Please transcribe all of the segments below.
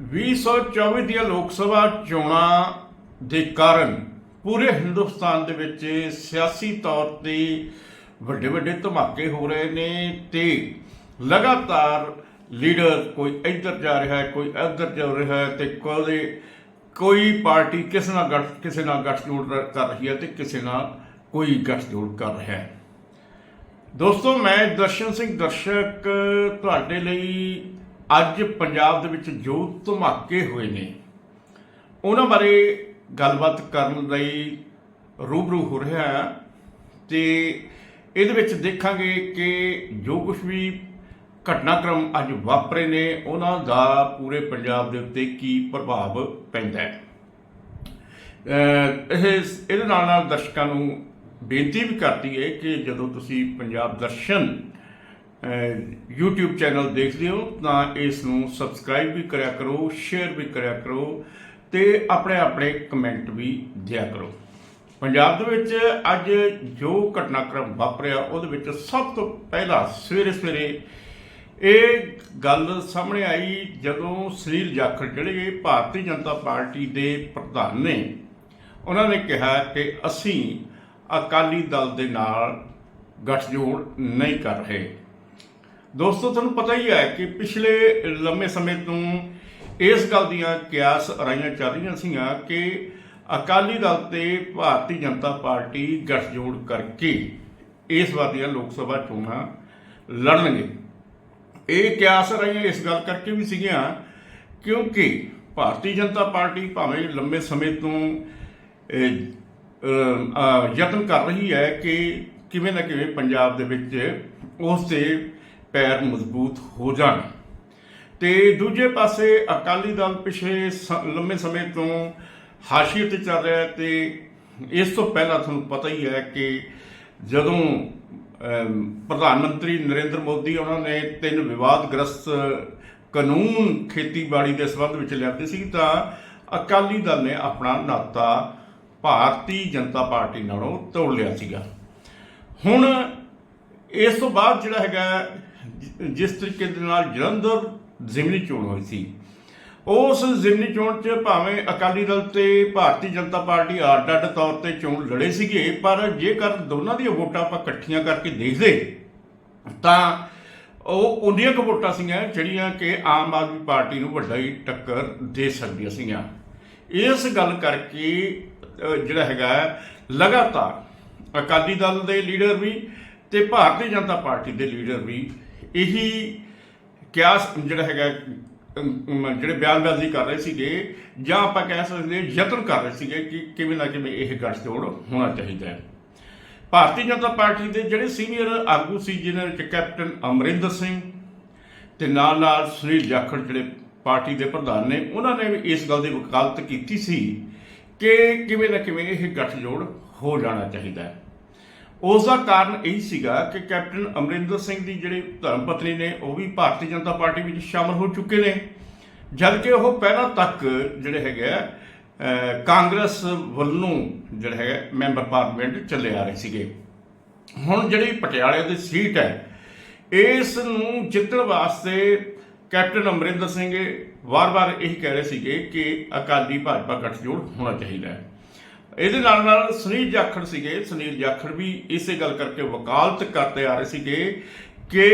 2024 ਦੀਆਂ ਲੋਕ ਸਭਾ ਚੋਣਾਂ ਦੇ ਕਾਰਨ ਪੂਰੇ ਹਿੰਦੁਸਤਾਨ ਦੇ ਵਿੱਚ ਸਿਆਸੀ ਤੌਰ ਤੇ ਵੱਡੇ ਵੱਡੇ ਧਮਾਕੇ ਹੋ ਰਹੇ ਨੇ ਤੇ ਲਗਾਤਾਰ ਲੀਡਰ ਕੋਈ ਇੱਧਰ ਜਾ ਰਿਹਾ ਹੈ, ਕੋਈ ਇੱਧਰ ਜਾ ਰਿਹਾ ਹੈ ਤੇ ਕੋਈ ਕੋਈ ਪਾਰਟੀ ਕਿਸੇ ਨਾਲ ਗੱਠ, ਕਿਸੇ ਨਾਲ ਗੱਠਜੋੜ ਕਰ ਰਹੀ ਹੈ ਤੇ ਕਿਸੇ ਨਾਲ ਕੋਈ ਗੱਠਜੋੜ ਕਰ ਰਿਹਾ ਹੈ। ਦੋਸਤੋ, ਮੈਂ ਦਰਸ਼ਨ ਸਿੰਘ ਦਰਸ਼ਕ ਤੁਹਾਡੇ ਲਈ ਅੱਜ ਪੰਜਾਬ ਦੇ ਵਿੱਚ ਜੋ ਧਮਾਕੇ ਹੋਏ ਨੇ, ਉਹਨਾਂ ਬਾਰੇ ਗੱਲਬਾਤ ਕਰਨ ਲਈ ਰੂਬਰੂ ਹੋ ਰਿਹਾ ਹਾਂ ਤੇ ਇਹਦੇ ਵਿੱਚ ਦੇਖਾਂਗੇ ਕਿ ਜੋ ਕੁਝ ਵੀ ਘਟਨਾਕ੍ਰਮ ਅੱਜ ਵਾਪਰੇ ਨੇ, ਉਹਨਾਂ ਦਾ ਪੂਰੇ ਪੰਜਾਬ ਦੇ ਉੱਤੇ ਕੀ ਪ੍ਰਭਾਵ ਪੈਂਦਾ ਹੈ। ਇਹ, ਇਹਦੇ ਨਾਲ ਨਾਲ ਦਰਸ਼ਕਾਂ ਨੂੰ ਬੇਨਤੀ ਵੀ ਕਰਦੀ ਹੈ ਕਿ ਜਦੋਂ ਤੁਸੀਂ ਪੰਜਾਬ ਦਰਸ਼ਨ YouTube ਚੈਨਲ ਦੇਖਦੇ ਹੋ ਤਾਂ ਇਸ ਨੂੰ ਸਬਸਕ੍ਰਾਈਬ ਵੀ ਕਰਿਆ ਕਰੋ ਸ਼ੇਅਰ ਵੀ ਕਰਿਆ ਕਰੋ ਤੇ ਆਪਣੇ ਆਪਣੇ ਕਮੈਂਟ ਵੀ ਦਿਆ ਕਰੋ। ਪੰਜਾਬ ਦੇ ਵਿੱਚ ਅੱਜ ਜੋ ਘਟਨਾਕ੍ਰਮ ਵਾਪਰਿਆ, ਉਹਦੇ ਵਿੱਚ ਸਭ ਤੋਂ ਪਹਿਲਾਂ ਸਵੇਰੇ ਸਵੇਰੇ ਇਹ ਗੱਲ ਸਾਹਮਣੇ ਆਈ ਜਦੋਂ ਸੁਨੀਲ ਜਾਖੜ ਜਿਹੜੇ ਭਾਰਤੀ ਜਨਤਾ ਪਾਰਟੀ ਦੇ ਪ੍ਰਧਾਨ ਨੇ, ਉਹਨਾਂ ਨੇ ਕਿਹਾ ਕਿ ਅਸੀਂ ਅਕਾਲੀ ਦਲ ਦੇ ਨਾਲ ਗੱਠਜੋੜ ਨਹੀਂ ਕਰ ਰਹੇ। ਦੋਸਤੋ, ਤੁਹਾਨੂੰ ਪਤਾ ਹੀ ਹੈ ਕਿ ਪਿਛਲੇ ਲੰਮੇ ਸਮੇਂ ਤੋਂ ਇਸ ਗੱਲ ਦੀਆਂ ਕਿਆਸ ਅਰਾਈਆਂ ਚੱਲ ਰਹੀਆਂ ਸੀਗੀਆਂ ਕਿ ਅਕਾਲੀ ਦਲ ਤੇ ਭਾਰਤੀ ਜਨਤਾ ਪਾਰਟੀ ਗੱਠਜੋੜ ਕਰਕੇ ਇਸ ਵਾਰ ਦੀਆਂ ਲੋਕ ਸਭਾ ਚੋਣਾਂ ਲੜਨਗੇ। ਇਹ ਕਿਆਸ ਰਹੀਆਂ ਇਸ ਗੱਲ ਕਰਕੇ ਵੀ ਸੀਗੀਆਂ ਕਿਉਂਕਿ ਭਾਰਤੀ ਜਨਤਾ ਪਾਰਟੀ ਭਾਵੇਂ ਲੰਮੇ ਸਮੇਂ ਤੋਂ ਯਤਨ ਕਰ ਰਹੀ ਹੈ ਕਿ ਕਿਵੇਂ ਨਾ ਕਿਵੇਂ ਪੰਜਾਬ ਦੇ ਵਿੱਚ ਉਸ ਦੇ ਪੈਰ ਮਜ਼ਬੂਤ ਹੋ ਜਾਣ। ਤੇ ਦੂਜੇ ਪਾਸੇ ਅਕਾਲੀ ਦਲ ਪਿਛਲੇ ਲੰਮੇ ਸਮੇਂ ਤੋਂ ਹਾਸ਼ੀਏ ਤੇ ਚੱਲ ਰਿਹਾ ਹੈ ਤੇ ਇਸ ਤੋਂ ਪਹਿਲਾਂ ਤੁਹਾਨੂੰ ਪਤਾ ਹੀ ਹੈ ਕਿ ਜਦੋਂ ਪ੍ਰਧਾਨ ਮੰਤਰੀ ਨਰਿੰਦਰ ਮੋਦੀ ਉਹਨਾਂ ਨੇ ਤਿੰਨ ਵਿਵਾਦਗ੍ਰਸਤ ਕਾਨੂੰਨ ਖੇਤੀਬਾੜੀ ਦੇ ਸੰਬੰਧ ਵਿੱਚ ਲਿਆਂਦੇ ਸੀ, ਤਾਂ ਅਕਾਲੀ ਦਲ ਨੇ ਆਪਣਾ ਨਾਤਾ ਭਾਰਤੀ ਜਨਤਾ ਪਾਰਟੀ ਨਾਲੋਂ ਤੋੜ ਲਿਆ ਸੀਗਾ। ਹੁਣ ਇਸ ਤੋਂ ਬਾਅਦ ਜਿਹੜਾ ਹੈਗਾ ਜਿਸ ਤਰੀਕੇ ਦੇ ਨਾਲ ਜਲੰਧਰ ਜ਼ਿਮਨੀ ਚੋਣ ਹੋਈ ਸੀ। ਉਸ ਜ਼ਿਮਨੀ ਚੋਣ 'ਚ ਭਾਵੇਂ ਅਕਾਲੀ ਦਲ ਤੇ ਭਾਰਤੀ ਜਨਤਾ ਪਾਰਟੀ ਅੱਡ-ਅੱਡ ਤੌਰ ਤੇ ਚੋਣ ਲੜੇ ਸੀਗੇ, ਪਰ ਜੇਕਰ ਦੋਨਾਂ ਦੀਆਂ ਵੋਟਾਂ ਆਪਾਂ ਇਕੱਠੀਆਂ ਕਰਕੇ ਦੇਖਦੇ, ਤਾਂ ਉਹ ਉਹਦੀਆਂ ਕੁ ਵੋਟਾਂ ਸੀਗੀਆਂ, ਜਿਹੜੀਆਂ ਕਿ ਆਮ ਆਦਮੀ ਪਾਰਟੀ ਨੂੰ ਵੱਡਾ ਹੀ ਟੱਕਰ ਦੇ ਸਕਦੀਆਂ ਸੀਗੀਆਂ। ਇਸ ਗੱਲ ਕਰਕੇ ਜਿਹੜਾ ਹੈਗਾ, ਲਗਾਤਾਰ ਅਕਾਲੀ ਦਲ ਦੇ ਲੀਡਰ ਵੀ ਤੇ ਭਾਰਤੀ ਜਨਤਾ ਪਾਰਟੀ ਦੇ ਲੀਡਰ ਵੀ ਇਹੀ ਕਿਆਸ ਜਿਹੜਾ ਹੈਗਾ ਜਿਹੜੇ ਬਿਆਨਬਾਜ਼ੀ ਕਰ ਰਹੇ ਸੀਗੇ ਜਾਂ ਆਪਾਂ ਕਹਿ ਸਕਦੇ ਹਾਂ ਯਤਨ ਕਰ ਰਹੇ ਸੀਗੇ ਕਿ ਕਿਵੇਂ ਨਾ ਕਿਵੇਂ ਇਹ ਗੱਠਜੋੜ ਹੋਣਾ ਚਾਹੀਦਾ ਹੈ। ਭਾਰਤੀ ਜਨਤਾ ਪਾਰਟੀ ਦੇ ਜਿਹੜੇ ਸੀਨੀਅਰ ਆਗੂ ਸੀ ਜਿਨ੍ਹਾਂ ਵਿੱਚ ਕੈਪਟਨ ਅਮਰਿੰਦਰ ਸਿੰਘ ਤੇ ਨਾਲ ਨਾਲ ਸੁਨੀਲ ਜਾਖੜ ਜਿਹੜੇ ਪਾਰਟੀ ਦੇ ਪ੍ਰਧਾਨ ਨੇ, ਉਹਨਾਂ ਨੇ ਵੀ ਇਸ ਗੱਲ ਦੀ ਵਕਾਲਤ ਕੀਤੀ ਸੀ ਕਿ ਕਿਵੇਂ ਨਾ ਕਿਵੇਂ ਇਹ ਗੱਠਜੋੜ ਹੋ ਜਾਣਾ ਚਾਹੀਦਾ ਹੈ। ਉਸ ਦਾ ਕਾਰਨ ਇਹ ਸੀਗਾ ਕਿ ਕੈਪਟਨ ਅਮਰਿੰਦਰ ਸਿੰਘ ਦੀ ਜਿਹੜੀ ਧਰਮ ਪਤਨੀ ਨੇ ਉਹ ਵੀ ਭਾਰਤੀ ਜਨਤਾ ਪਾਰਟੀ ਵਿੱਚ ਸ਼ਾਮਲ ਹੋ ਚੁੱਕੇ ਨੇ। ਜਦ ਕਿ ਉਹ ਪਹਿਲਾਂ ਤੱਕ ਜਿਹੜੇ ਹੈਗੇ ਆ, ਕਾਂਗਰਸ ਵੱਲੋਂ ਜਿਹੜਾ ਹੈਗਾ ਮੈਂਬਰ ਪਾਰਲੀਮੈਂਟ ਚੱਲੇ ਆ ਰਹੇ ਸੀਗੇ। ਹੁਣ ਜਿਹੜੀ ਪਟਿਆਲੇ ਦੀ ਸੀਟ ਹੈ ਇਸ ਨੂੰ ਜਿੱਤਣ ਵਾਸਤੇ ਕੈਪਟਨ ਅਮਰਿੰਦਰ ਸਿੰਘ ਵਾਰ-ਵਾਰ ਇਹੀ ਕਹਿ ਰਹੇ ਸੀਗੇ ਕਿ ਅਕਾਲੀ ਭਾਜਪਾ ਗਠਜੋੜ ਹੋਣਾ ਚਾਹੀਦਾ ਹੈ। ਇਹਦੇ ਨਾਲ ਨਾਲ ਸੁਨੀਲ ਜਾਖੜ ਸੀਗੇ, ਸੁਨੀਲ ਜਾਖੜ ਵੀ ਇਸੇ ਗੱਲ ਕਰਕੇ ਵਕਾਲਤ ਕਰਦੇ ਆ ਰਹੇ ਸੀਗੇ ਕਿ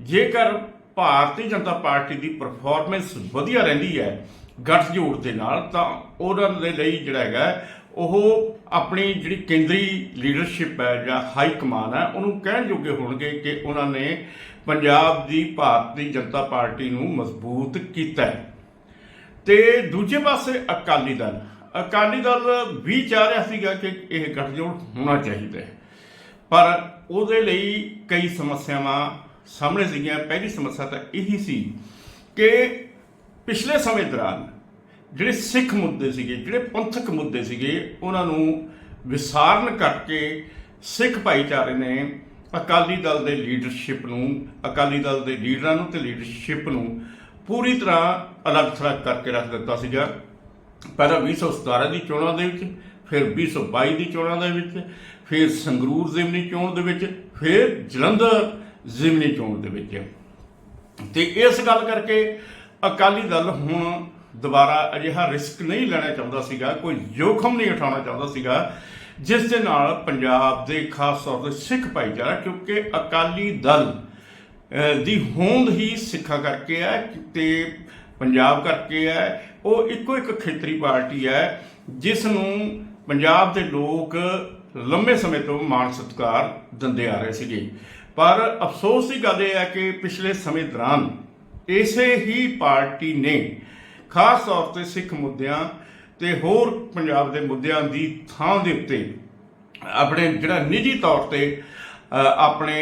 ਜੇਕਰ ਭਾਰਤੀ ਜਨਤਾ ਪਾਰਟੀ ਦੀ ਪਰਫਾਰਮੈਂਸ ਵਧੀਆ ਰਹਿੰਦੀ ਹੈ ਗੱਠਜੋੜ ਦੇ ਨਾਲ, ਤਾਂ ਉਹਨਾਂ ਦੇ ਲਈ ਜਿਹੜਾ ਹੈਗਾ, ਉਹ ਆਪਣੀ ਜਿਹੜੀ ਕੇਂਦਰੀ ਲੀਡਰਸ਼ਿਪ ਹੈ ਜਾਂ ਹਾਈ ਕਮਾਨ ਹੈ, ਉਹਨੂੰ ਕਹਿਣ ਜੋਗੇ ਹੋਣਗੇ ਕਿ ਉਹਨਾਂ ਨੇ ਪੰਜਾਬ ਦੀ ਭਾਰਤੀ ਜਨਤਾ ਪਾਰਟੀ ਨੂੰ ਮਜ਼ਬੂਤ ਕੀਤਾ ਹੈ। ਤੇ ਦੂਜੇ ਪਾਸੇ ਅਕਾਲੀ ਦਲ ਅਕਾਲੀ ਦਲ ਵੀ ਚਾਹ ਰਿਹਾ ਸੀਗਾ ਕਿ ਇਹ ਗੱਠਜੋੜ ਹੋਣਾ ਚਾਹੀਦਾ ਹੈ। ਪਰ ਉਹਦੇ ਲਈ ਕਈ ਸਮੱਸਿਆਵਾਂ ਸਾਹਮਣੇ ਸੀਗੀਆਂ। ਪਹਿਲੀ ਸਮੱਸਿਆ ਤਾਂ ਇਹੀ ਸੀ ਕਿ ਪਿਛਲੇ ਸਮੇਂ ਦੌਰਾਨ ਜਿਹੜੇ ਸਿੱਖ ਮੁੱਦੇ ਸੀਗੇ, ਜਿਹੜੇ ਪੰਥਕ ਮੁੱਦੇ ਸੀਗੇ, ਉਹਨਾਂ ਨੂੰ ਵਿਸਾਰਨ ਕਰਕੇ ਸਿੱਖ ਭਾਈਚਾਰੇ ਨੇ ਅਕਾਲੀ ਦਲ ਦੇ ਲੀਡਰਸ਼ਿਪ ਨੂੰ, ਅਕਾਲੀ ਦਲ ਦੇ ਲੀਡਰਾਂ ਨੂੰ ਤੇ ਲੀਡਰਸ਼ਿਪ ਨੂੰ ਪੂਰੀ ਤਰ੍ਹਾਂ ਅਲੱਗ-ਥਲੱਗ ਕਰਕੇ ਰੱਖ ਦਿੱਤਾ ਸੀਗਾ। ਪਹਿਲਾਂ 2017 ਦੀ ਚੋਣਾਂ ਦੇ ਵਿੱਚ, ਫਿਰ 2022 ਦੀ ਚੋਣਾਂ ਦੇ ਵਿੱਚ, ਫਿਰ ਸੰਗਰੂਰ ਜ਼ਿਮਨੀ ਚੋਣ ਦੇ ਵਿੱਚ, ਫਿਰ ਜਲੰਧਰ ਜ਼ਿਮਨੀ ਚੋਣ ਦੇ ਵਿੱਚ। ਤੇ ਇਸ ਗੱਲ ਕਰਕੇ ਅਕਾਲੀ ਦਲ ਹੁਣ ਦੁਬਾਰਾ ਅਜਿਹਾ ਰਿਸਕ ਨਹੀਂ ਲੈਣਾ ਚਾਹੁੰਦਾ ਸੀਗਾ, ਕੋਈ ਜੋਖਮ ਨਹੀਂ ਉਠਾਉਣਾ ਚਾਹੁੰਦਾ ਸੀਗਾ, ਜਿਸ ਦੇ ਨਾਲ ਪੰਜਾਬ ਦੇ ਖਾਸ ਤੌਰ ਤੇ ਸਿੱਖ ਭਾਈਚਾਰਾ, ਕਿਉਂਕਿ ਅਕਾਲੀ ਦਲ ਦੀ ਹੋਂਦ ਹੀ ਸਿੱਖਾਂ ਕਰਕੇ ਹੈ ਤੇ ਪੰਜਾਬ ਕਰਕੇ ਹੈ, ਉਹ ਇੱਕੋ ਇੱਕ ਖੇਤਰੀ ਪਾਰਟੀ ਹੈ ਜਿਸ ਨੂੰ ਪੰਜਾਬ ਦੇ ਲੋਕ ਲੰਮੇ ਸਮੇਂ ਤੋਂ ਮਾਣ ਸਤਿਕਾਰ ਦਿੰਦੇ ਆ ਰਹੇ ਸੀਗੇ। ਪਰ ਅਫਸੋਸ ਦੀ ਗੱਲ ਇਹ ਹੈ ਕਿ ਪਿਛਲੇ ਸਮੇਂ ਦੌਰਾਨ ਇਸੇ ਹੀ ਪਾਰਟੀ ਨੇ ਖਾਸ ਤੌਰ ਤੇ ਸਿੱਖ ਮੁੱਦਿਆਂ ਤੇ ਹੋਰ ਪੰਜਾਬ ਦੇ ਮੁੱਦਿਆਂ ਦੀ ਥਾਂ ਦੇ ਉੱਤੇ ਆਪਣੇ ਜਿਹੜਾ ਨਿੱਜੀ ਤੌਰ ਤੇ ਆਪਣੇ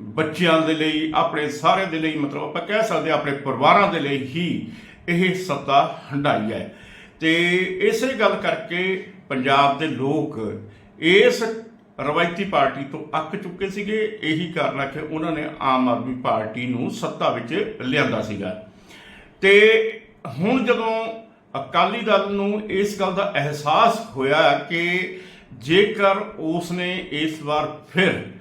ਬੱਚਿਆਂ ਦੇ ਲਈ, ਆਪਣੇ ਸਾਰੇ ਦੇ ਲਈ, ਮਤਲਬ ਆਪਾਂ ਕਹਿ ਸਕਦੇ ਹਾਂ ਆਪਣੇ ਪਰਿਵਾਰਾਂ ਦੇ ਲਈ ਹੀ ਇਹ ਸੱਤਾ ਹੰਡਾਈ ਹੈ। ਤੇ ਇਸੇ ਗੱਲ ਕਰਕੇ ਪੰਜਾਬ ਦੇ ਲੋਕ ਇਸ ਰਵਾਇਤੀ ਪਾਰਟੀ ਤੋਂ ਅੱਕ ਚੁੱਕੇ ਸੀਗੇ। ਇਹੀ ਕਾਰਨ ਆ ਕਿ ਉਹਨਾਂ ਨੇ ਆਮ ਆਦਮੀ ਪਾਰਟੀ ਨੂੰ ਸੱਤਾ ਵਿੱਚ ਲਿਆਂਦਾ ਸੀਗਾ। ਤੇ ਹੁਣ ਜਦੋਂ ਅਕਾਲੀ ਦਲ ਨੂੰ ਇਸ ਗੱਲ ਦਾ ਅਹਿਸਾਸ ਹੋਇਆ ਕਿ ਜੇਕਰ ਉਸ ਨੇ ਇਸ ਵਾਰ ਫਿਰ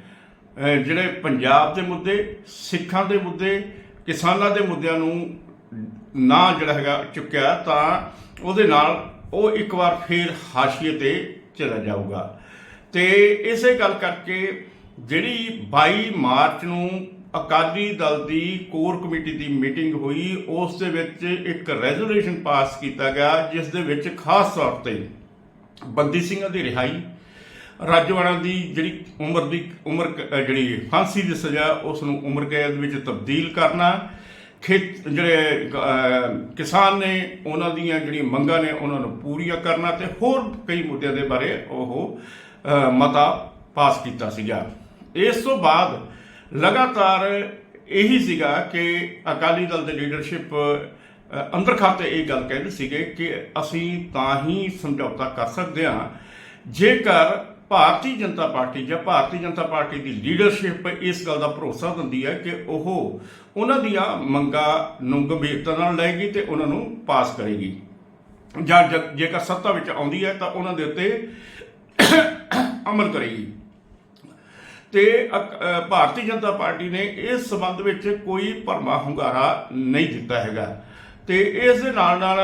ਜਿਹੜੇ ਪੰਜਾਬ ਦੇ ਮੁੱਦੇ, ਸਿੱਖਾਂ ਦੇ ਮੁੱਦੇ, ਕਿਸਾਨਾਂ ਦੇ ਮੁੱਦਿਆਂ ਨੂੰ ਨਾ ਜਿਹੜਾ ਹੈਗਾ ਚੁੱਕਿਆ, ਤਾਂ ਉਹਦੇ ਨਾਲ ਉਹ ਇੱਕ ਵਾਰ ਫੇਰ ਹਾਸ਼ੀਏ ਤੇ ਚਲਾ ਜਾਊਗਾ। ਤੇ ਇਸੇ ਗੱਲ ਕਰਕੇ ਜਿਹੜੀ 22 ਮਾਰਚ ਨੂੰ ਅਕਾਲੀ ਦਲ ਦੀ ਕੋਰ ਕਮੇਟੀ ਦੀ ਮੀਟਿੰਗ ਹੋਈ, ਉਸ ਦੇ ਵਿੱਚ ਇੱਕ ਰੈਜ਼ੋਲੂਸ਼ਨ ਪਾਸ ਕੀਤਾ ਗਿਆ, ਜਿਸ ਦੇ ਵਿੱਚ ਖਾਸ ਤੌਰ ਤੇ ਬੰਦੀ ਸਿੰਘਾਂ ਦੀ ਰਿਹਾਈ ਰਾਜਵਾੜਾ ਦੀ ਜਿਹੜੀ ਉਮਰ ਦੀ, ਉਮਰ ਜਿਹੜੀ ਫਾਂਸੀ ਦੀ ਸਜ਼ਾ ਉਸ ਨੂੰ ਉਮਰ ਕੈਦ ਵਿੱਚ ਤਬਦੀਲ ਕਰਨਾ, ਖੇਤ ਜਿਹੜੇ ਕਿਸਾਨ ਨੇ, ਉਹਨਾਂ ਦੀਆਂ ਜਿਹੜੀਆਂ ਮੰਗਾਂ ਨੇ, ਉਹਨਾਂ ਨੂੰ ਪੂਰੀਆਂ ਕਰਨਾ ਤੇ ਹੋਰ ਕਈ ਮੁੱਦਿਆਂ ਦੇ ਬਾਰੇ ਉਹ ਮਤਾ ਪਾਸ ਕੀਤਾ ਸੀਗਾ। ਇਸ ਤੋਂ ਬਾਅਦ ਲਗਾਤਾਰ ਇਹੀ ਸੀਗਾ ਕਿ ਅਕਾਲੀ ਦਲ ਦੇ ਲੀਡਰਸ਼ਿਪ ਅੰਦਰ ਖਾਤੇ ਇਹ ਗੱਲ ਕਹਿੰਦੇ ਸੀਗੇ ਕਿ ਅਸੀਂ ਤਾਂ ਹੀ ਸਮਝੌਤਾ ਕਰ ਸਕਦੇ ਹਾਂ, ਜੇਕਰ ਭਾਰਤੀ ਜਨਤਾ ਪਾਰਟੀ ਜਾਂ ਭਾਰਤੀ ਜਨਤਾ ਪਾਰਟੀ ਦੀ ਲੀਡਰਸ਼ਿਪ ਇਸ ਗੱਲ ਦਾ ਭਰੋਸਾ ਦਿੰਦੀ ਹੈ ਕਿ ਉਹ ਉਹਨਾਂ ਦੀਆਂ ਮੰਗਾਂ ਨੂੰ ਗੰਭੀਰਤਾ ਨਾਲ ਲਏਗੀ ਤੇ ਉਹਨਾਂ ਨੂੰ ਪਾਸ ਕਰੇਗੀ। ਜਾਂ ਜੇਕਰ ਸੱਤਾ ਵਿੱਚ ਆਉਂਦੀ ਹੈ ਤਾਂ ਉਹਨਾਂ ਦੇ ਉੱਤੇ ਅਮਲ ਕਰੇਗੀ। ਤੇ ਭਾਰਤੀ ਜਨਤਾ ਪਾਰਟੀ ਨੇ ਇਸ ਸਬੰਧ ਵਿੱਚ ਕੋਈ ਭਰਮਾ ਹੁੰਗਾਰਾ ਨਹੀਂ ਦਿੱਤਾ ਹੈਗਾ। ਤੇ ਇਸ ਦੇ ਨਾਲ ਨਾਲ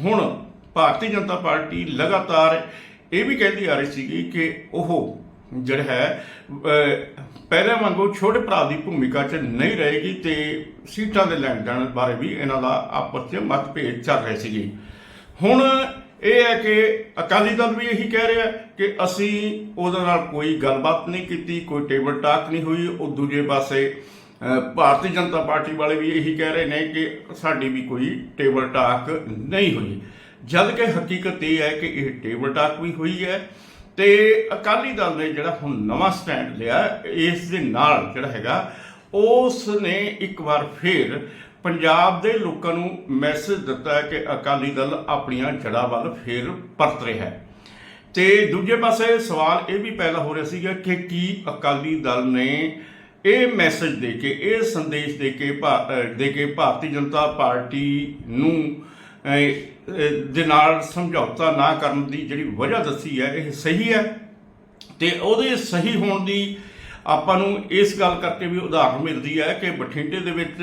ਹੁਣ ਭਾਰਤੀ ਜਨਤਾ ਪਾਰਟੀ ਲਗਾਤਾਰ ਇਹ ਵੀ ਕਹਿੰਦੀ ਆ ਰਹੀ ਸੀਗੀ ਕਿ ਉਹ ਜਿਹੜਾ ਹੈ ਪਹਿਲਾਂ ਵਾਂਗੂ ਛੋਟੇ ਭਰਾ ਦੀ ਭੂਮਿਕਾ 'ਚ ਨਹੀਂ ਰਹੇਗੀ ਤੇ ਸੀਟਾਂ ਦੇ ਲੈਣ ਦੇਣ ਬਾਰੇ ਵੀ ਇਹਨਾਂ ਦਾ ਆਪਸ 'ਚ ਮਤਭੇਦ ਚੱਲ ਰਹੇ ਸੀਗੇ। ਹੁਣ ਇਹ ਹੈ ਕਿ ਅਕਾਲੀ ਦਲ ਵੀ ਇਹੀ ਕਹਿ ਰਿਹਾ ਕਿ ਅਸੀਂ ਉਹਦੇ ਨਾਲ ਕੋਈ ਗੱਲਬਾਤ ਨਹੀਂ ਕੀਤੀ, ਕੋਈ ਟੇਬਲ ਟਾਕ ਨਹੀਂ ਹੋਈ, ਉਹ ਦੂਜੇ ਪਾਸੇ ਭਾਰਤੀ ਜਨਤਾ ਪਾਰਟੀ ਵਾਲੇ ਵੀ ਇਹੀ ਕਹਿ ਰਹੇ ਨੇ ਕਿ ਸਾਡੀ ਵੀ ਕੋਈ ਟੇਬਲ ਟਾਕ ਨਹੀਂ ਹੋਈ। ਜਦ ਕਿ ਹਕੀਕਤ ਇਹ ਹੈ ਕਿ ਇਹ ਟੇਬਲ ਟਾਕ ਵੀ ਹੋਈ ਹੈ ਤੇ ਅਕਾਲੀ ਦਲ ਨੇ ਜਿਹੜਾ ਹੁਣ ਨਵਾਂ ਸਟੈਂਡ ਲਿਆ, ਇਸ ਦੇ ਨਾਲ ਜਿਹੜਾ ਹੈਗਾ ਉਸ ਨੇ ਇੱਕ ਵਾਰ ਫੇਰ ਪੰਜਾਬ ਦੇ ਲੋਕਾਂ ਨੂੰ ਮੈਸੇਜ ਦਿੱਤਾ ਹੈ ਕਿ ਅਕਾਲੀ ਦਲ ਆਪਣੀਆਂ ਜੜ੍ਹਾਂ ਵੱਲ ਫੇਰ ਪਰਤ ਰਿਹਾ ਹੈ। ਤੇ ਦੂਜੇ ਪਾਸੇ ਸਵਾਲ ਇਹ ਵੀ ਪੈਦਾ ਹੋ ਰਿਹਾ ਸੀਗਾ ਕਿ ਕੀ ਅਕਾਲੀ ਦਲ ਨੇ ਇਹ ਮੈਸੇਜ ਦੇ ਕੇ, ਇਹ ਸੰਦੇਸ਼ ਦੇ ਕੇ ਭਾ- ਦੇ ਕੇ ਭਾਰਤੀ ਜਨਤਾ ਪਾਰਟੀ ਨੂੰ ਦੇ ਨਾਲ ਸਮਝੌਤਾ ਨਾ ਕਰਨ ਦੀ ਜਿਹੜੀ ਵਜ੍ਹਾ ਦੱਸੀ ਹੈ, ਇਹ ਸਹੀ ਹੈ ਤੇ ਉਹਦੇ ਸਹੀ ਹੋਣ ਦੀ ਆਪਾਂ ਨੂੰ ਇਸ ਗੱਲ ਕਰਕੇ ਵੀ ਉਦਾਹਰਨ ਮਿਲਦੀ ਹੈ ਕਿ ਬਠਿੰਡੇ ਦੇ ਵਿੱਚ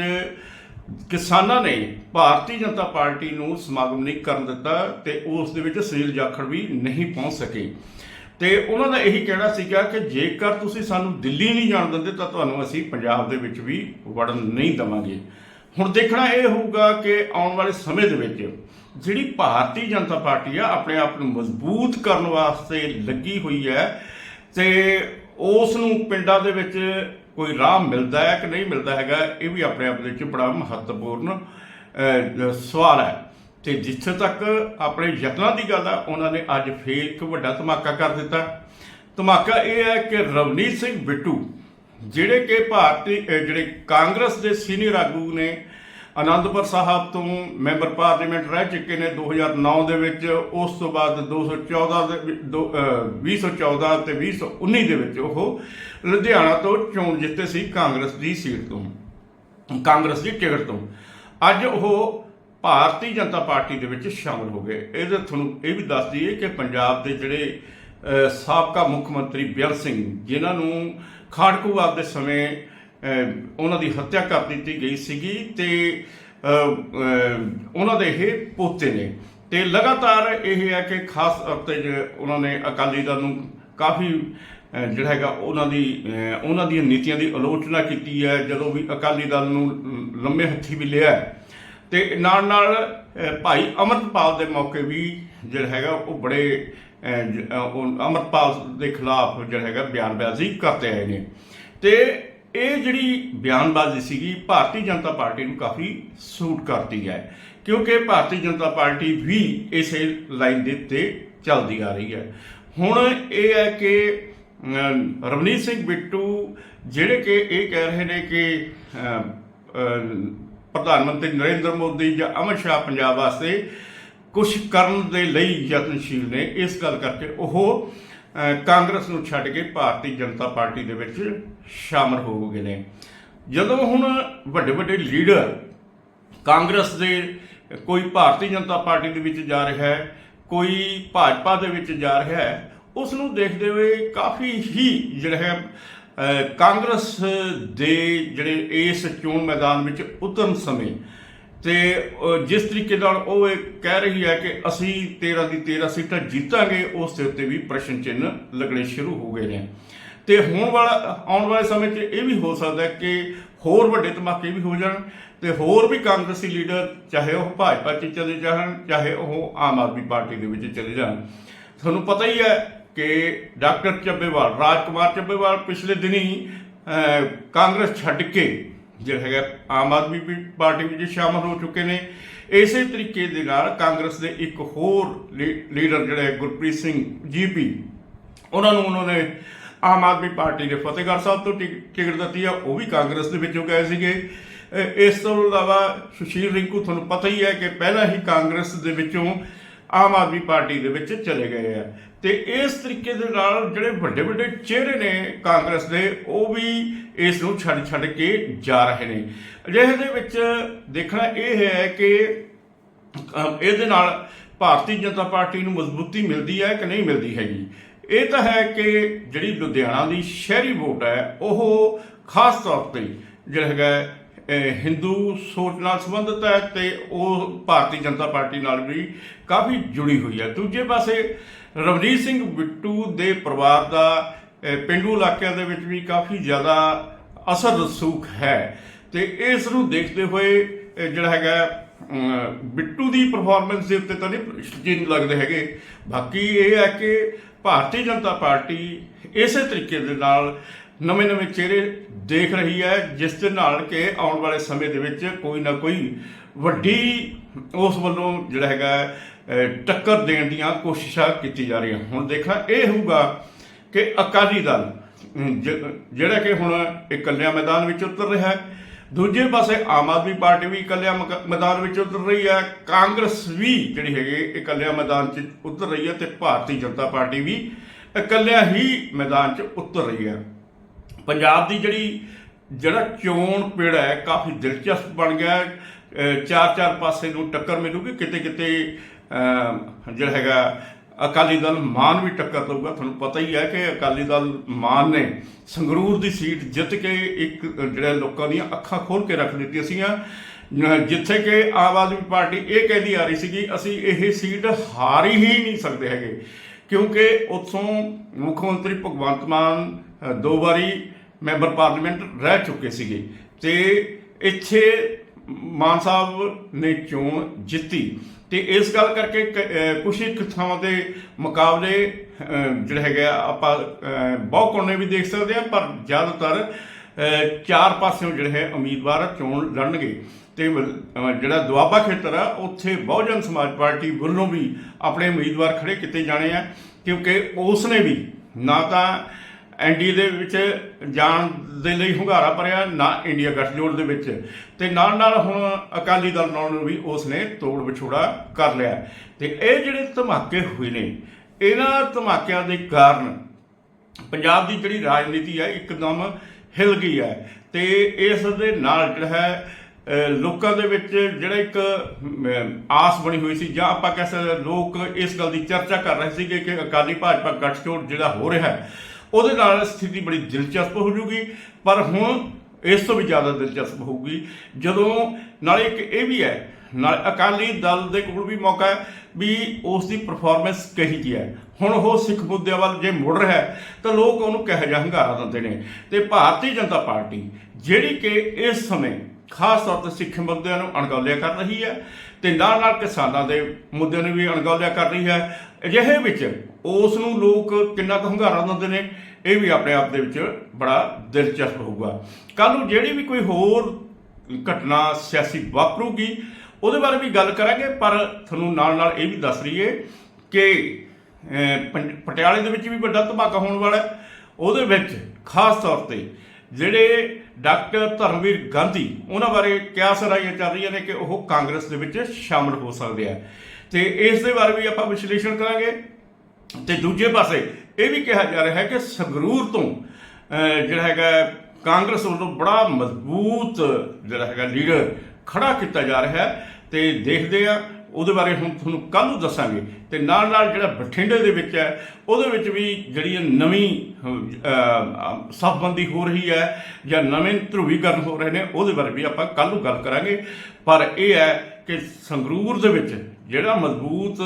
ਕਿਸਾਨਾਂ ਨੇ ਭਾਰਤੀ ਜਨਤਾ ਪਾਰਟੀ ਨੂੰ ਸਮਾਗਮ ਨਹੀਂ ਕਰਨ ਦਿੱਤਾ ਤੇ ਉਸ ਦੇ ਵਿੱਚ ਸੁਨੀਲ ਜਾਖੜ ਵੀ ਨਹੀਂ ਪਹੁੰਚ ਸਕੇ। ਤੇ ਉਹਨਾਂ ਦਾ ਇਹੀ ਕਹਿਣਾ ਸੀਗਾ ਕਿ ਜੇਕਰ ਤੁਸੀਂ ਸਾਨੂੰ ਦਿੱਲੀ ਨਹੀਂ ਜਾਣ ਦਿੰਦੇ ਤਾਂ ਤੁਹਾਨੂੰ ਅਸੀਂ ਪੰਜਾਬ ਦੇ ਵਿੱਚ ਵੀ ਵੜਨ ਨਹੀਂ ਦਵਾਂਗੇ। ਹੁਣ ਦੇਖਣਾ ਇਹ ਹੋਊਗਾ ਕਿ ਆਉਣ ਵਾਲੇ ਸਮੇਂ ਦੇ ਵਿੱਚ ਜਿਹੜੀ ਭਾਰਤੀ ਜਨਤਾ ਪਾਰਟੀ ਆ, ਆਪਣੇ ਆਪ ਨੂੰ ਮਜ਼ਬੂਤ ਕਰਨ ਵਾਸਤੇ ਲੱਗੀ ਹੋਈ ਹੈ ਤੇ ਉਸ ਨੂੰ ਪਿੰਡਾਂ ਦੇ ਵਿੱਚ ਕੋਈ ਰਾਹ ਮਿਲਦਾ ਹੈ ਕਿ ਨਹੀਂ ਮਿਲਦਾ ਹੈਗਾ, ਇਹ ਵੀ ਆਪਣੇ ਆਪ ਦੇ ਵਿੱਚ ਬੜਾ ਮਹੱਤਵਪੂਰਨ ਸਵਾਲ ਹੈ। ਤੇ ਜਿੱਥੇ ਤੱਕ ਆਪਣੇ ਯਤਨਾਂ ਦੀ ਗੱਲ ਆ, ਉਹਨਾਂ ਨੇ ਅੱਜ ਫੇਰ ਇੱਕ ਵੱਡਾ ਧਮਾਕਾ ਕਰ ਦਿੱਤਾ। ਧਮਾਕਾ ਇਹ ਹੈ ਕਿ ਰਵਨੀਤ ਸਿੰਘ ਬਿੱਟੂ, ਜਿਹੜੇ ਕਿ ਭਾਰਤੀ ਜਿਹੜੇ ਕਾਂਗਰਸ ਦੇ ਸੀਨੀਅਰ ਆਗੂ ਨੇ ਆਨੰਦਪੁਰ ਸਾਹਿਬ ਤੋਂ ਮੈਂਬਰ ਪਾਰਲੀਮੈਂਟ ਰਹਿ ਚੁੱਕੇ ਨੇ 2009 ਦੇ ਵਿੱਚ। ਉਸ ਤੋਂ ਬਾਅਦ 214 ਦੇ ਵਿੱਚ, ਦੋ- ਅਹ 2014 ਤੇ 2019 ਦੇ ਵਿੱਚ ਉਹ ਲੁਧਿਆਣਾ ਤੋਂ ਚੋਣ ਜਿੱਤੇ ਸੀ ਕਾਂਗਰਸ ਦੀ ਸੀਟ ਤੋਂ, ਕਾਂਗਰਸ ਦੀ ਟਿਕਟ ਤੋਂ। ਅੱਜ ਉਹ ਭਾਰਤੀ ਜਨਤਾ ਪਾਰਟੀ ਦੇ ਵਿੱਚ ਸ਼ਾਮਲ ਹੋ ਗਏ। ਇਹਦੇ ਤੁਹਾਨੂੰ ਇਹ ਵੀ ਦੱਸ ਦਈਏ ਕਿ ਪੰਜਾਬ ਦੇ ਜਿਹੜੇ ਸਾਬਕਾ ਮੁੱਖ ਮੰਤਰੀ ਬਿਆਨ ਸਿੰਘ, ਜਿਨ੍ਹਾਂ ਨੂੰ ਖਾੜਕੂਵਾਦ ਦੇ ਸਮੇਂ ਉਹਨਾਂ ਦੀ ਹੱਤਿਆ ਕਰ ਦਿੱਤੀ ਗਈ ਸੀਗੀ ਤੇ ਉਹਨਾਂ ਦੇ ਇਹ ਪੋਤੇ ਨੇ ਤੇ ਲਗਾਤਾਰ ਇਹ ਹੈ ਕਿ ਖਾਸ ਤੌਰ ਤੇ ਜੇ ਉਹਨਾਂ ਨੇ ਅਕਾਲੀ ਦਲ ਨੂੰ ਕਾਫੀ ਜਿਹੜਾ ਹੈਗਾ ਉਹਨਾਂ ਦੀ ਉਹਨਾਂ ਦੀਆਂ ਨੀਤੀਆਂ ਦੀ ਆਲੋਚਨਾ ਕੀਤੀ ਹੈ, ਜਦੋਂ ਵੀ ਅਕਾਲੀ ਦਲ ਨੂੰ ਲੰਮੇ ਹੱਥੀ ਵੀ ਲਿਆ ਹੈ। ਤੇ ਨਾਲ ਨਾਲ ਭਾਈ ਅਮਰਪਾਲ ਦੇ ਮੌਕੇ ਵੀ ਜਿਹੜਾ ਹੈਗਾ ਉਹ ਬੜੇ ਉਹ ਅਮਰਪਾਲ ਦੇ ਖਿਲਾਫ ਜਿਹੜਾ ਹੈਗਾ ਬਿਆਨਬਾਜ਼ੀ ਕਰਦੇ ਆਏ ਨੇ ਤੇ ਇਹ ਜਿਹੜੀ ਬਿਆਨਬਾਜ਼ੀ ਸੀਗੀ, ਭਾਰਤੀ ਜਨਤਾ ਪਾਰਟੀ ਨੂੰ ਕਾਫੀ ਸੂਟ ਕਰਦੀ ਹੈ, ਕਿਉਂਕਿ ਭਾਰਤੀ ਜਨਤਾ ਪਾਰਟੀ ਵੀ ਇਸੇ ਲਾਈਨ ਦੇ ਉੱਤੇ ਚੱਲਦੀ ਆ ਰਹੀ ਹੈ। ਹੁਣ ਇਹ ਹੈ ਕਿ ਰਵਨੀਤ ਸਿੰਘ ਬਿੱਟੂ ਜਿਹੜੇ ਕਿ ਇਹ ਕਹਿ ਰਹੇ ਨੇ ਕਿ ਪ੍ਰਧਾਨ ਮੰਤਰੀ ਨਰਿੰਦਰ ਮੋਦੀ ਜਾਂ ਅਮਿਤ ਸ਼ਾਹ ਪੰਜਾਬ ਵਾਸਤੇ ਕੁਝ ਕਰਨ ਦੇ ਲਈ ਯਤਨਸ਼ੀਲ ਨੇ, ਇਸ ਗੱਲ ਕਰਕੇ ਉਹ ਕਾਂਗਰਸ ਨੂੰ ਛੱਡ ਕੇ ਭਾਰਤੀ ਜਨਤਾ ਪਾਰਟੀ ਦੇ ਵਿੱਚ ਸ਼ਾਮਲ ਹੋ ਗਏ ਨੇ। ਜਦੋਂ ਹੁਣ ਵੱਡੇ ਵੱਡੇ ਲੀਡਰ ਕਾਂਗਰਸ ਦੇ ਕੋਈ ਭਾਰਤੀ ਜਨਤਾ ਪਾਰਟੀ ਦੇ ਵਿੱਚ ਜਾ ਰਿਹਾ ਹੈ, ਕੋਈ ਭਾਜਪਾ ਦੇ ਵਿੱਚ ਜਾ ਰਿਹਾ ਹੈ, ਉਸ ਨੂੰ ਦੇਖਦੇ ਹੋਏ ਕਾਫੀ ਹੀ ਜਿਹੜਾ ਹੈ ਕਾਂਗਰਸ ਦੇ ਜਿਹੜੇ ਇਸ ਚੋਣ ਮੈਦਾਨ ਵਿੱਚ ਉਤਰਨ ਸਮੇਂ ਤੇ ਜਿਸ ਤਰੀਕੇ ਨਾਲ ਉਹ ਇਹ ਕਹਿ ਰਹੀ ਹੈ ਕਿ ਅਸੀਂ 13 ਦੀ 13 ਸੀਟਾਂ ਜਿੱਤਾਂਗੇ, ਉਸ ਦੇ ਉੱਤੇ ਵੀ ਪ੍ਰਸ਼ਨ ਚਿੰਨ੍ਹ ਲੱਗਣੇ ਸ਼ੁਰੂ ਹੋ ਗਏ ਨੇ। ਤੇ ਹੋਣ ਵਾਲਾ, ਆਉਣ ਵਾਲੇ ਸਮੇਂ 'ਚ ਇਹ ਵੀ ਹੋ ਸਕਦਾ ਹੈ ਕਿ ਹੋਰ ਵੱਡੇ ਧਮਾਕੇ ਵੀ ਹੋ ਜਾਣ ਤੇ ਹੋਰ ਵੀ ਕਾਂਗਰਸੀ ਲੀਡਰ, ਚਾਹੇ ਉਹ ਭਾਜਪਾ 'ਚ ਚਲੇ ਜਾਣ, ਚਾਹੇ ਉਹ ਆਮ ਆਦਮੀ ਪਾਰਟੀ ਦੇ ਵਿੱਚ ਚਲੇ ਜਾਣ। ਤੁਹਾਨੂੰ ਪਤਾ ਹੀ ਹੈ ਕਿ ਡਾਕਟਰ ਚੱਬੇਵਾਲ, ਰਾਜਕੁਮਾਰ ਚੱਬੇਵਾਲ ਪਿਛਲੇ ਦਿਨੀ ਕਾਂਗਰਸ ਛੱਡ ਕੇ ਜਿਹੜਾ ਹੈਗਾ, ਆਮ ਆਦਮੀ ਵੀ ਪਾਰਟੀ ਵਿੱਚ ਸ਼ਾਮਲ ਹੋ ਚੁੱਕੇ ਨੇ। ਇਸੇ ਤਰੀਕੇ ਦੇ ਨਾਲ ਕਾਂਗਰਸ ਦੇ ਇੱਕ ਹੋਰ ਲੀ- ਲੀਡਰ ਜਿਹੜੇ ਗੁਰਪ੍ਰੀਤ ਸਿੰਘ ਜੀਪੀ, ਉਹਨਾਂ ਨੂੰ ਉਹਨਾਂ ਨੇ ਆਮ ਆਦਮੀ ਪਾਰਟੀ ਦੇ ਫਤਿਹਗੜ੍ਹ ਸਾਹਿਬ ਤੋਂ ਟਿਕ- ਟਿਕਟ ਦਿੱਤੀ ਆ। ਉਹ ਵੀ ਕਾਂਗਰਸ ਦੇ ਵਿੱਚੋਂ ਗਏ ਸੀਗੇ। ਇਸ ਤੋਂ ਇਲਾਵਾ ਸੁਸ਼ੀਲ ਰਿੰਕੂ, ਤੁਹਾਨੂੰ ਪਤਾ ਹੀ ਹੈ ਕਿ ਪਹਿਲਾਂ ਹੀ ਕਾਂਗਰਸ ਦੇ ਵਿੱਚੋਂ ਆਮ ਆਦਮੀ ਪਾਰਟੀ ਦੇ ਵਿੱਚ ਚਲੇ ਗਏ ਆ। ਤੇ ਇਸ ਤਰੀਕੇ ਦੇ ਨਾਲ ਜਿਹੜੇ ਵੱਡੇ ਵੱਡੇ ਚਿਹਰੇ ਨੇ ਕਾਂਗਰਸ ਦੇ, ਉਹ ਵੀ ਇਸ ਨੂੰ ਛੱਡ ਛੱਡ ਕੇ ਜਾ ਰਹੇ ਨੇ। ਅਜਿਹੇ ਦੇ ਵਿੱਚ ਦੇਖਣਾ ਇਹ ਹੈ ਕਿ ਇਹਦੇ ਨਾਲ ਭਾਰਤੀ ਜਨਤਾ ਪਾਰਟੀ ਨੂੰ ਮਜ਼ਬੂਤੀ ਮਿਲਦੀ ਹੈ ਕਿ ਨਹੀਂ ਮਿਲਦੀ ਹੈਗੀ? ਇਹ ਤਾਂ ਹੈ ਕਿ ਜਿਹੜੀ ਲੁਧਿਆਣਾ ਦੀ ਸ਼ਹਿਰੀ ਵੋਟ ਹੈ, ਉਹ ਖਾਸ ਤੌਰ ਤੇ ਜਿਹੜਾ ਹੈਗਾ ਹਿੰਦੂ ਸੋਚ ਨਾਲ ਸੰਬੰਧਿਤ ਹੈ ਤੇ ਉਹ ਭਾਰਤੀ ਜਨਤਾ ਪਾਰਟੀ ਨਾਲ ਵੀ ਕਾਫੀ ਜੁੜੀ ਹੋਈ ਹੈ। ਦੂਜੇ ਪਾਸੇ ਰਵਨੀਤ ਸਿੰਘ ਬਿੱਟੂ ਦੇ ਪਰਿਵਾਰ ਦਾ ਅਹ, ਪਿੰਡੂ ਇਲਾਕਿਆਂ ਦੇ ਵਿੱਚ ਵੀ ਕਾਫੀ ਜ਼ਿਆਦਾ ਅਸਰ ਰਸੂਖ ਹੈ ਤੇ ਇਸ ਨੂੰ ਦੇਖਦੇ ਹੋਏ ਜਿਹੜਾ ਹੈਗਾ ਬਿੱਟੂ ਦੀ ਪਰਫਾਰਮੈਂਸ ਦੇ ਉੱਤੇ ਤਾਂ ਨਹੀਂ ਚਿੰਨ ਲੱਗਦੇ ਹੈਗੇ। ਬਾਕੀ ਇਹ ਹੈ ਕਿ ਭਾਰਤੀ ਜਨਤਾ ਪਾਰਟੀ ਇਸੇ ਤਰੀਕੇ ਦੇ ਨਾਲ ਨਵੇਂ-ਨਵੇਂ ਚਿਹਰੇ ਦੇਖ ਰਹੀ ਹੈ, ਜਿਸ ਦੇ ਨਾਲ ਕਿ ਆਉਣ ਵਾਲੇ ਸਮੇਂ ਦੇ ਵਿੱਚ ਕੋਈ ਨਾ ਕੋਈ ਵੱਡੀ ਉਸ ਵੱਲੋਂ ਜਿਹੜਾ ਹੈਗਾ ਟੱਕਰ ਦੇਣ ਦੀਆਂ ਕੋਸ਼ਿਸ਼ਾਂ ਕੀਤੀ ਜਾ ਰਹੀਆਂ। ਹੁਣ ਦੇਖਣਾ ਇਹ ਹੋਊਗਾ ਕਿ ਅਕਾਲੀ ਦਲ ਜਿਹੜਾ ਕਿ ਹੁਣ ਇਕੱਲਿਆਂ ਮੈਦਾਨ ਵਿੱਚ ਉਤਰ ਰਿਹਾ ਹੈ, ਦੂਜੇ ਪਾਸੇ ਆਮ ਆਦਮੀ ਪਾਰਟੀ ਵੀ ਇਕੱਲਿਆਂ ਮੈਦਾਨ ਵਿੱਚ ਉਤਰ ਰਹੀ ਹੈ, ਕਾਂਗਰਸ ਵੀ ਜਿਹੜੀ ਹੈਗੀ ਇਕੱਲਿਆਂ ਮੈਦਾਨ 'ਚ ਉਤਰ ਰਹੀ ਹੈ ਤੇ ਭਾਰਤੀ ਜਨਤਾ ਪਾਰਟੀ ਵੀ ਇਕੱਲਿਆਂ ਹੀ ਮੈਦਾਨ 'ਚ ਉਤਰ ਰਹੀ ਹੈ। ਪੰਜਾਬ ਦੀ ਜਿਹੜੀ ਜਿਹੜਾ ਚੋਣ ਪਿੜ ਹੈ, ਕਾਫੀ ਦਿਲਚਸਪ ਬਣ ਗਿਆ ਚਾਰ ਚਾਰ ਪਾਸੇ ਨੂੰ ਟੱਕਰ ਮਿਲੂਗੀ। ਕਿਤੇ ਕਿਤੇ ਜਿਹੜਾ ਹੈਗਾ, ਅਕਾਲੀ ਦਲ ਮਾਨ ਵੀ ਟੱਕਰ ਦਊਗਾ ਤੁਹਾਨੂੰ ਪਤਾ ਹੀ ਹੈ ਕਿ ਅਕਾਲੀ ਦਲ ਮਾਨ ਨੇ ਸੰਗਰੂਰ ਦੀ ਸੀਟ ਜਿੱਤ ਕੇ ਇੱਕ, ਜਿਹੜਾ ਲੋਕਾਂ ਦੀਆਂ ਅੱਖਾਂ ਖੋਲ ਕੇ ਰੱਖ ਦਿੱਤੀਆਂ ਸੀਗੀਆਂ। ਜਿੱਥੇ ਕਿ ਆਮ ਆਦਮੀ ਪਾਰਟੀ ਇਹ ਕਹਿੰਦੀ ਆ ਰਹੀ ਸੀਗੀ, ਅਸੀਂ ਇਹ ਸੀਟ ਹਾਰ ਹੀ ਨਹੀਂ ਸਕਦੇ ਹੈਗੇ। ਕਿਉਂਕਿ ਉੱਥੋਂ ਮੁੱਖ ਮੰਤਰੀ ਭਗਵੰਤ ਮਾਨ ਦੋ ਵਾਰੀ ਮੈਂਬਰ ਪਾਰਲੀਮੈਂਟ ਰਹਿ ਚੁੱਕੇ ਸੀਗੇ ਤੇ ਇੱਥੇ ਮਾਨ ਸਾਹਿਬ ਨੇ ਚੋਣ ਜਿੱਤੀ ਤੇ ਇਸ ਗੱਲ ਕਰਕੇ ਕ- ਕੁਛ ਇੱਕ ਥਾਵਾਂ ਦੇ ਮੁਕਾਬਲੇ ਅ, ਜਿਹੜਾ ਹੈਗਾ ਆਪਾਂ ਅ, ਬਹੁ ਕੋਨੇ ਵੀ ਦੇਖ ਸਕਦੇ ਆ ਪਰ ਜ਼ਿਆਦਾਤਰ ਚਾਰ ਪਾਸਿਓਂ ਜਿਹੜੇ ਹੈ ਉਮੀਦਵਾਰ ਚੋਣ ਲੜਨਗੇ ਤੇ ਜਿਹੜਾ ਦੁਆਬਾ ਖੇਤਰ ਆ ਉੱਥੇ ਬਹੁਜਨ ਸਮਾਜ ਪਾਰਟੀ ਵੱਲੋਂ ਵੀ ਆਪਣੇ ਉਮੀਦਵਾਰ ਖੜੇ ਕੀਤੇ ਜਾਣੇ ਆ ਕਿਉਂਕਿ ਉਸ ਨੇ ਵੀ ਨਾ ਤਾਂ ਐਨਡੀ ਦੇ ਵਿੱਚ ਜਾਣ ਦੇ ਲਈ ਹੁੰਗਾਰਾ ਭਰਿਆ, ਨਾ ਇੰਡੀਆ ਗੱਠਜੋੜ ਦੇ ਵਿੱਚ। ਤੇ ਨਾਲ ਨਾਲ ਹੁਣ ਅਕਾਲੀ ਦਲ ਨਾਲ ਵੀ ਉਸ ਨੇ ਤੋੜ ਵਿਛੋੜਾ ਕਰ ਲਿਆ। ਤੇ ਇਹ ਜਿਹੜੇ ਧਮਾਕੇ ਹੋਏ ਨੇ, ਇਹਨਾਂ ਧਮਾਕਿਆਂ ਦੇ ਕਾਰਨ ਪੰਜਾਬ ਦੀ ਜਿਹੜੀ ਰਾਜਨੀਤੀ ਹੈ ਇੱਕਦਮ ਹਿਲ ਗਈ ਹੈ ਤੇ ਇਸ ਦੇ ਨਾਲ ਜਿਹੜਾ ਹੈ ਲੋਕਾਂ ਦੇ ਵਿੱਚ ਜਿਹੜਾ ਇੱਕ ਆਸ ਬਣੀ ਹੋਈ ਸੀ, ਜਾਂ ਆਪਾਂ ਕਹਿ ਸਕਦੇ ਲੋਕ ਇਸ ਗੱਲ ਦੀ ਚਰਚਾ ਕਰ ਰਹੇ ਸੀਗੇ ਕਿ ਅਕਾਲੀ ਭਾਜਪਾ ਗੱਠਜੋੜ ਜਿਹੜਾ ਹੋ ਰਿਹਾ ਹੈ ਉਹਦੇ ਨਾਲ ਸਥਿਤੀ ਬੜੀ ਦਿਲਚਸਪ ਹੋ ਜੂਗੀ, ਪਰ ਹੁਣ ਇਸ ਤੋਂ ਵੀ ਜ਼ਿਆਦਾ ਦਿਲਚਸਪ ਹੋਊਗੀ, ਜਦੋਂ ਨਾਲੇ ਇੱਕ ਇਹ ਵੀ ਹੈ, ਨਾਲ ਅਕਾਲੀ ਦਲ ਦੇ ਕੋਲ ਵੀ ਮੌਕਾ ਹੈ ਵੀ ਉਸ ਦੀ ਪਰਫਾਰਮੈਂਸ ਕਹੀ ਜੀ ਹੈ। ਹੁਣ ਉਹ ਸਿੱਖ ਮੁੱਦਿਆਂ ਵੱਲ ਜੇ ਮੁੜ ਰਿਹਾ ਤਾਂ ਲੋਕ ਉਹਨੂੰ ਕਿਹੋ ਜਿਹਾ ਹੰਗਾਰਾ ਦਿੰਦੇ ਨੇ ਤੇ ਭਾਰਤੀ ਜਨਤਾ ਪਾਰਟੀ, ਜਿਹੜੀ ਕਿ ਇਸ ਸਮੇਂ ਖਾਸ ਤੌਰ ਤੇ ਸਿੱਖ ਮੁੱਦਿਆਂ ਨੂੰ ਅਣਗੌਲਿਆ ਕਰ ਰਹੀ ਹੈ, ਤੇ ਨਾਲ ਨਾਲ ਕਿਸਾਨਾਂ ਦੇ ਮੁੱਦਿਆਂ ਨੂੰ ਵੀ ਅਣਗੌਲਿਆ ਕਰ ਰਹੀ ਹੈ ਅਜਿਹੇ ਵਿੱਚ ਉਸ ਨੂੰ ਲੋਕ ਕਿੰਨਾ ਕੁ ਹੰਗਾਰਾ ਦਿੰਦੇ ਨੇ, ਇਹ ਵੀ ਆਪਣੇ ਆਪ ਦੇ ਵਿੱਚ ਬੜਾ ਦਿਲਚਸਪ ਹੋਊਗਾ। ਕੱਲ ਨੂੰ ਜਿਹੜੀ ਵੀ ਕੋਈ ਹੋਰ ਘਟਨਾ ਸਿਆਸੀ ਵਾਪਰੂਗੀ, ਉਹਦੇ ਬਾਰੇ ਵੀ ਗੱਲ ਕਰਾਂਗੇ, ਪਰ ਤੁਹਾਨੂੰ ਨਾਲ ਨਾਲ ਇਹ ਵੀ ਦੱਸ ਰਹੀਏ ਕਿ ਪੰ- ਪਟਿਆਲੇ ਦੇ ਵਿੱਚ ਵੀ ਵੱਡਾ ਧਮਾਕਾ ਹੋਣ ਵਾਲਾ ਹੈ। ਉਹਦੇ ਵਿੱਚ ਖਾਸ ਤੌਰ ਤੇ ਜਿਹੜੇ ਡਾਕਟਰ ਧਰਮਵੀਰ ਗਾਂਧੀ, ਉਹਨਾਂ ਬਾਰੇ ਕਿਆ ਸਰਾਈਆਂ ਚੱਲ ਰਹੀਆਂ ਨੇ ਕਿ ਉਹ ਕਾਂਗਰਸ ਦੇ ਵਿੱਚ ਸ਼ਾਮਲ ਹੋ ਸਕਦੇ ਆ। ਤੇ ਇਸ ਦੇ ਬਾਰੇ ਵੀ ਆਪਾਂ ਵਿਸ਼ਲੇਸ਼ਣ ਕਰਾਂਗੇ। ਤੇ ਦੂਜੇ ਪਾਸੇ ਇਹ ਵੀ ਕਿਹਾ ਜਾ ਰਿਹਾ ਹੈ ਕਿ ਸੰਗਰੂਰ ਤੋਂ ਜਿਹੜਾ ਹੈਗਾ ਕਾਂਗਰਸ ਵੱਲੋਂ ਬੜਾ ਮਜ਼ਬੂਤ ਜਿਹੜਾ ਹੈਗਾ ਲੀਡਰ ਖੜਾ ਕੀਤਾ ਜਾ ਰਿਹਾ ਹੈ। ਤੇ ਦੇਖਦੇ ਆ ਉਹਦੇ ਬਾਰੇ ਹੁਣ ਤੁਹਾਨੂੰ ਕੱਲ ਨੂੰ ਦੱਸਾਂਗੇ। ਤੇ ਨਾਲ ਨਾਲ ਜਿਹੜਾ ਬਠਿੰਡੇ ਦੇ ਵਿੱਚ ਹੈ, ਉਹਦੇ ਵਿੱਚ ਵੀ ਜਿਹੜੀ ਇਹ ਨਵੀਂ ਸਫਬੰਦੀ ਹੋ ਰਹੀ ਹੈ ਜਾਂ ਨਵੇਂ ਧਰੂਵੀਕਰਨ ਹੋ ਰਹੇ ਨੇ, ਉਹਦੇ ਬਾਰੇ ਵੀ ਆਪਾਂ ਕੱਲ ਨੂੰ ਗੱਲ ਕਰਾਂਗੇ। ਪਰ ਇਹ ਹੈ ਕਿ ਸੰਗਰੂਰ ਦੇ ਵਿੱਚ ਜਿਹੜਾ ਮਜ਼ਬੂਤ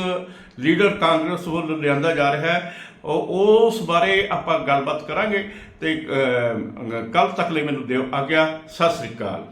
ਲੀਡਰ ਕਾਂਗਰਸ ਵੱਲੋਂ ਲਿਆਂਦਾ ਜਾ ਰਿਹਾ ਹੈ, ਉਹ ਉਸ ਬਾਰੇ ਆਪਾਂ ਗੱਲਬਾਤ ਕਰਾਂਗੇ ਤੇ ਕੱਲ ਤੱਕ ਲਈ ਮੈਨੂੰ ਦਿਓ ਆ ਗਿਆ ਸਤਿ ਸ੍ਰੀ ਅਕਾਲ।